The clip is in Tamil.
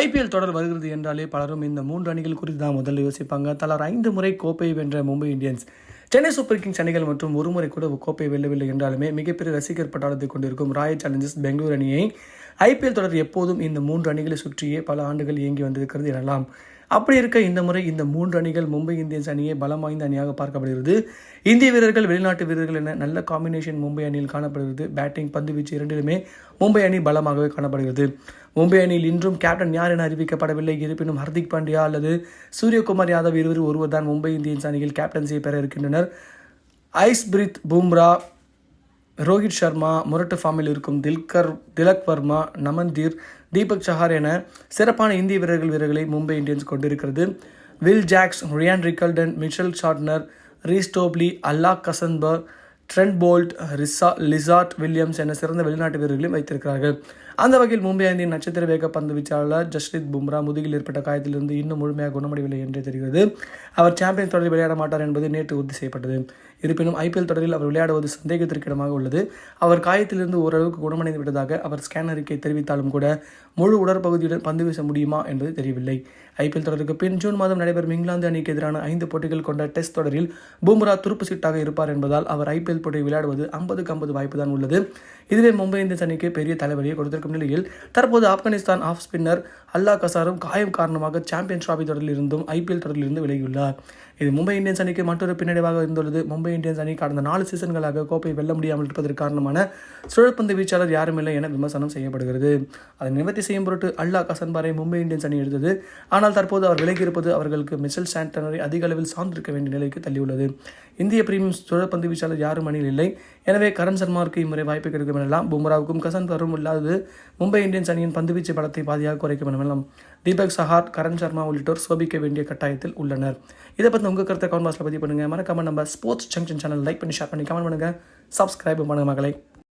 ஐபிஎல் தொடர் வருகிறது என்றாலே பலரும் இந்த மூன்று அணிகள் குறித்து தான் முதல்ல யோசிப்பாங்க. தலர் ஐந்து முறை கோப்பையை வென்ற Mumbai Indians. Chennai super kings அணிகள் மற்றும் ஒருமுறை கூட கோப்பை வெல்லவில்லை என்றாலுமே மிகப்பெரிய ரசிகர் பட்டாளத்தை கொண்டிருக்கும் ராயல் சேலஞ்சர்ஸ் பெங்களூர் அணியை ஐபிஎல் தொடர் எப்போதும் இந்த மூன்று அணிகளை சுற்றியே பல ஆண்டுகள் இயங்கி வந்திருக்கிறது எனலாம். அப்படி இருக்க இந்த முறை இந்த மூன்று அணிகள் மும்பை இந்தியன்ஸ் அணியை பலம் வாய்ந்த அணியாக பார்க்கப்படுகிறது. இந்திய வீரர்கள் வெளிநாட்டு வீரர்கள் என நல்ல காம்பினேஷன் மும்பை அணியில் காணப்படுகிறது. பேட்டிங் பந்து வீச்சு இரண்டிலுமே மும்பை அணி பலமாகவே காணப்படுகிறது. மும்பை அணியில் இன்றும் கேப்டன் யார் என அறிவிக்கப்படவில்லை. இருப்பினும் ஹர்திக் பாண்டியா அல்லது சூரியகுமார் யாதவ் இருவர் ஒருவர் தான் மும்பை இந்தியன்ஸ் அணியில் கேப்டன்சியை பெற இருக்கின்றனர். ஐஸ் பிரித் பூம்ரா ரோஹித் சர்மா முரட்டு ஃபார்மில் இருக்கும் தில்கர் திலக் வர்மா நமந்தீர் தீபக் சஹார் என சிறப்பான இந்திய வீரர்கள் வீரர்களை மும்பை இந்தியன்ஸ் கொண்டிருக்கிறது. Will Jacks Ryan Rickelton Mitchell Santner Reece Topley Allah Ghazanfar Trent Boult Risa Lizaad Williams என சிறந்த வெளிநாட்டு வீரர்களையும் வைத்திருக்கிறார்கள். அந்த வகையில் மும்பை அணியின் நட்சத்திர வேக பந்து வீச்சாளர் ஜஸ்ரித் பும்ரா முதுகில் ஏற்பட்ட காயத்திலிருந்து இன்னும் முழுமையாக குணமடையவில்லை என்றே தெரிகிறது. அவர் சாம்பியன் தொடரில் விளையாட மாட்டார் என்பது நேற்று உறுதி செய்யப்பட்டது. இருப்பினும் ஐபிஎல் தொடரில் அவர் விளையாடுவது சந்தேகத்திற்கிடமாக உள்ளது. அவர் காயத்திலிருந்து ஓரளவுக்கு குணமடைந்து விட்டதாக அவர் ஸ்கேன் அறிக்கை தெரிவித்தாலும் கூட முழு உடற்பகுதியுடன் பந்து வீச முடியுமா என்பது தெரியவில்லை. ஐபிஎல் தொடருக்கு பின் ஜூன் மாதம் நடைபெறும் இங்கிலாந்து அணிக்கு எதிரான ஐந்து போட்டிகள் கொண்ட டெஸ்ட் தொடரில் பூம்ரா துருப்பு சீட்டாக இருப்பார் என்பதால் அவர் ஐபிஎல் போட்டியை விளையாடுவது ஐம்பதுக்கு ஐம்பது வாய்ப்பு தான் உள்ளது. இதுவே மும்பை இந்தியன்ஸ் அணிக்கு பெரிய தலைவலியை கொடுத்திருக்கும் நிலையில் தற்போது ஆப்கானிஸ்தான் ஆஃப் ஸ்பின்னர் அல்லா கசாரும் காயம் காரணமாக சாம்பியன் டிராபி தொடரில் இருந்தும் ஐபிஎல் தொடரில் இருந்து விலகியுள்ளார். இது மும்பை இந்தியன்ஸ் அணிக்கு மற்றொரு பின்னடைவாக இருந்துள்ளது. மும்பை இந்தியன்ஸ் அணி கடந்த நாலு சீசன்களாக கோப்பை வெல்ல முடியாமல் இருப்பதற்கு காரணமான சுழற்பந்து வீச்சாளர் யாரும் இல்லை என விமர்சனம் செய்யப்படுகிறது. அதை நிவர்த்தி செய்யும் பொருட்டு அல்லா கசன்பாரை மும்பை இந்தியன்ஸ் அணி எடுத்தது. ஆனால் தற்போது அவர் விலகி இருப்பது அவர்களுக்கு மிச்சல் சாண்டனரை அதிக அளவில் சார்ந்திருக்க வேண்டிய நிலைக்கு தள்ளியுள்ளது. இந்திய பிரீமியம் சுழற்பந்து வீச்சாளர் யாரும் அணியில் இல்லை. எனவே கரண் சர்மாவுக்கு இம்முறை வாய்ப்பு கிடைக்கும் எனலாம். பும்ராவுக்கும் கசன் வரும் இல்லாதது மும்பை இந்தியன்ஸ் அணியின் பந்துவீச்சு பலத்தை பாதியாக குறைக்கும் எனலாம். தீபக் சஹார் கரண் சர்மா உள்ளிட்டோர் சோபிக்க வேண்டிய கட்டாயத்தில் உள்ளனர். இதை பற்றி உங்கள் கருத்தை கமெண்ட் பாக்ஸில் பதிவு பண்ணுங்கள் மறக்காம நம்ம ஸ்போர்ட்ஸ் ஜங்ஷன் சேனல் லைக் பண்ணி ஷேர் பண்ணி கமெண்ட் பண்ணுங்கள் சப்ஸ்கிரைப் பண்ணுங்கள் மகளை.